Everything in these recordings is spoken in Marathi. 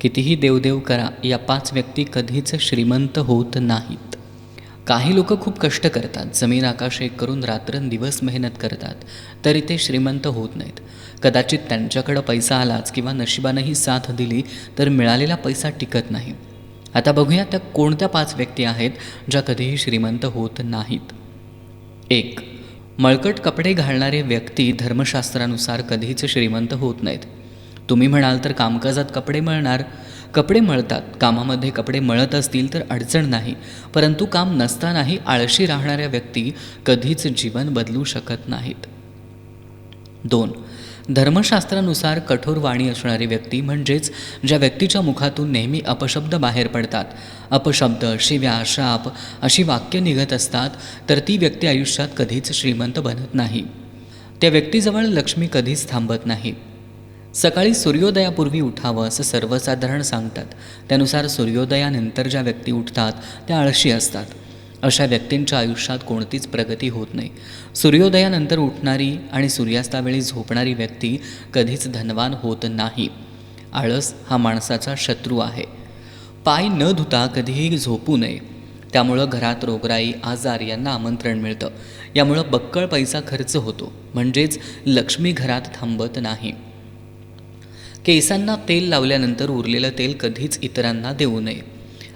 कितीही देवदेव करा या पाच व्यक्ती कधीच श्रीमंत होत नाहीत. काही लोक खूप कष्ट करतात जमीन आकाश एक करून रात्रंदिवस मेहनत करतात तरी ते श्रीमंत होत नाहीत. कदाचित त्यांच्याकडं पैसा आलाच किंवा नशिबानंही साथ दिली तर मिळालेला पैसा टिकत नाही. आता बघूया त्या कोणत्या पाच व्यक्ती आहेत ज्या कधीही श्रीमंत होत नाहीत. एक मळकट कपडे घालणारे व्यक्ती धर्मशास्त्रानुसार कधीच श्रीमंत होत नाहीत. तुम्ही म्हणाल तर कामकाजात कपडे मळणार. कपडे मळतात. कामामध्ये कपडे मळत असतील तर अडचण नाही. परंतु काम नसतानाही आळशी राहणाऱ्या व्यक्ती कधीच जीवन बदलू शकत नाहीत. दोन. धर्मशास्त्रानुसार कठोर वाणी असणारी व्यक्ती म्हणजेच ज्या व्यक्तीच्या मुखातून नेहमी अपशब्द बाहेर पडतात. अपशब्द शिव्या शाप अशी वाक्य निघत असतात तर ती व्यक्ती आयुष्यात कधीच श्रीमंत बनत नाही. त्या व्यक्तीजवळ लक्ष्मी कधीच थांबत नाही. सकाळी सूर्योदयापूर्वी उठावं असं सर्वसाधारण सांगतात. त्यानुसार सूर्योदयानंतर ज्या व्यक्ती उठतात त्या आळशी असतात. अशा व्यक्तींच्या आयुष्यात कोणतीच प्रगती होत नाही. सूर्योदयानंतर उठणारी आणि सूर्यास्तावेळी झोपणारी व्यक्ती कधीच धनवान होत नाही. आळस हा माणसाचा शत्रू आहे. पाय न धुता कधीही झोपू नये. त्यामुळं घरात रोगराई आजार यांना आमंत्रण मिळतं. यामुळं बक्कळ पैसा खर्च होतो. म्हणजेच लक्ष्मी घरात थांबत नाही. केसांना तेल लावल्यानंतर उरलेलं तेल कधीच इतरांना देऊ नये.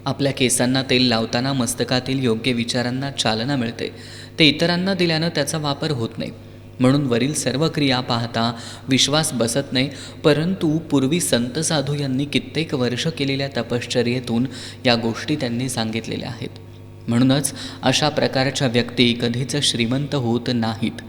आपल्या केसांना तेल लावताना मस्तकातील योग्य विचारांना चालना मिळते. ते इतरांना दिल्यानं त्याचा वापर होत नाही. म्हणून वरील सर्व क्रिया पाहता विश्वास बसत नाही परंतु पूर्वी संत साधू यांनी कित्येक वर्ष केलेल्या तपश्चर्येतून या गोष्टी त्यांनी सांगितलेल्या आहेत. म्हणूनच अशा प्रकारच्या व्यक्ती कधीच श्रीमंत होत नाहीत.